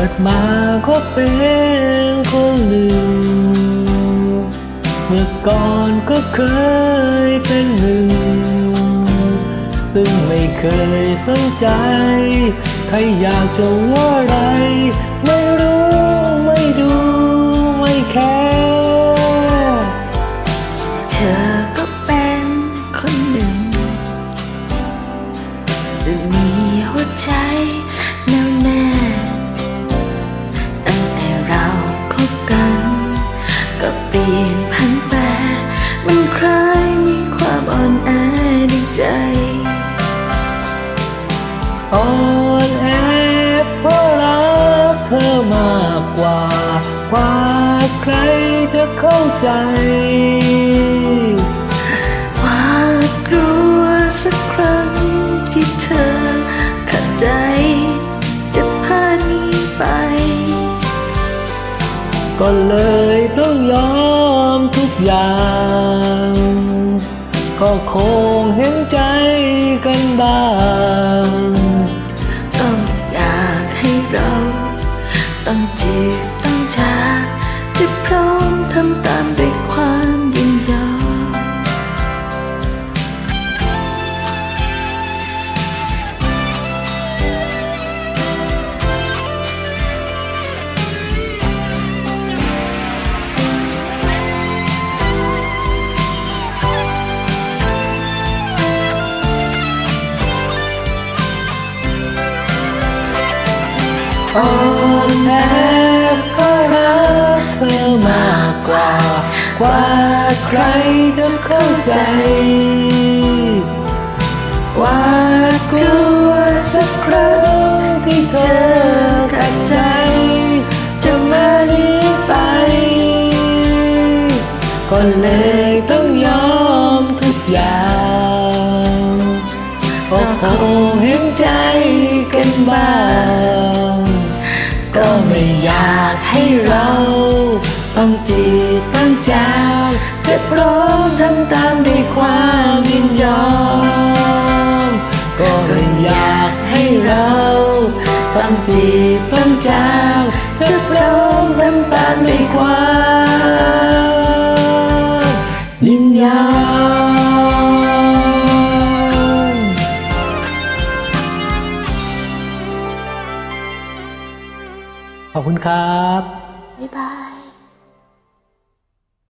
กิดมาก็เป็นคนหนึ่ง เมื่อก่อนก็เคยเป็นหนึ่ง ซึ่งไม่เคยสนใจ ใครอยากจะว่าอะไร ไม่รู้ไม่ดูไม่แคร์เธอก็เป็นคนหนึ่งซึ่งมีหัวใจ กัน ก็เปลี่ยนพันแปรมันคลายมีความอ่อนแอในใจ อ่อนแอเพราะรักเธอมากกว่า กว่าใครจะเข้าใจ ก็เลยต้องยอมทุกอย่าง ก็คงเห็นใจกันบ้าง ต้องอยากให้เรา ต้องจีบต้องจาจะพร้อมทำตามด้วยความ อ่อนแอเพราะรักเธอมากกว่า กว่าใครจะเข้าใจหวาดกลัวสักครั้งที่เธอขัดใจ จะมาหนีไป ก็เลยต้องยอมทุกอย่างก็คงเห็นใจกันบ้าง ไม่อยากให้เราต้องจีบต้องจาจะพร้อมทำตามด้วยความยินยอมก็ไม่อยากให้เราต้องจีบต้องจาจะพร้อมทำตามด้วยความ ขอบคุณครับ บ๊ายบาย